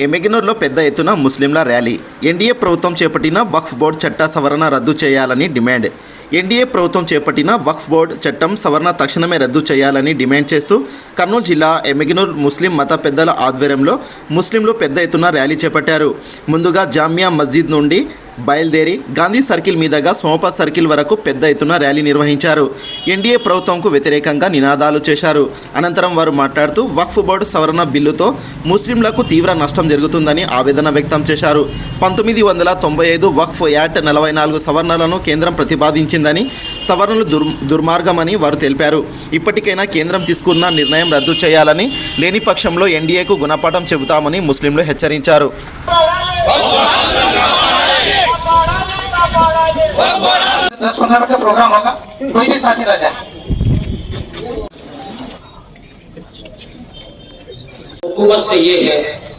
ఎమెగినూర్లో పెద్ద ఎత్తున ముస్లింల ర్యాలీ. ఎన్డీఏ ప్రభుత్వం చేపట్టిన వక్ఫ్ బోర్డు చట్ట సవరణ రద్దు చేయాలని డిమాండ్. ఎన్డీఏ ప్రభుత్వం చేపట్టిన వక్ఫ్ బోర్డు చట్టం సవరణ తక్షణమే రద్దు చేయాలని డిమాండ్ చేస్తూ కర్నూలు జిల్లా ఎమెగినూర్ ముస్లిం మత పెద్దల ఆధ్వర్యంలో ముస్లింలు పెద్ద ఎత్తున ర్యాలీ చేపట్టారు. ముందుగా జామియా మస్జిద్ నుండి బయలుదేరి గాంధీ సర్కిల్ మీదుగా సోమప సర్కిల్ వరకు పెద్ద ఎత్తున ర్యాలీ నిర్వహించారు. ఎన్డీఏ ప్రభుత్వంకు వ్యతిరేకంగా నినాదాలు చేశారు. అనంతరం వారు మాట్లాడుతూ వక్ఫ్ బోర్డు సవరణ బిల్లుతో ముస్లింలకు తీవ్ర నష్టం జరుగుతుందని ఆవేదన వ్యక్తం చేశారు. పంతొమ్మిది వందల తొంభై ఐదు వక్ఫ్ యాక్ట్ నలభై నాలుగు సవరణలను కేంద్రం ప్రతిపాదించిందని సవరణలు దుర్ దుర్మార్గమని వారు తెలిపారు. ఇప్పటికైనా కేంద్రం తీసుకున్న నిర్ణయం రద్దు చేయాలని లేని పక్షంలో ఎన్డీఏకు గుణపాఠం చెబుతామని ముస్లింలు హెచ్చరించారు. दस पंद्रह मिनट का प्रोग्राम होगा। कोई भी साथी रह जाए। हुकूमत से ये है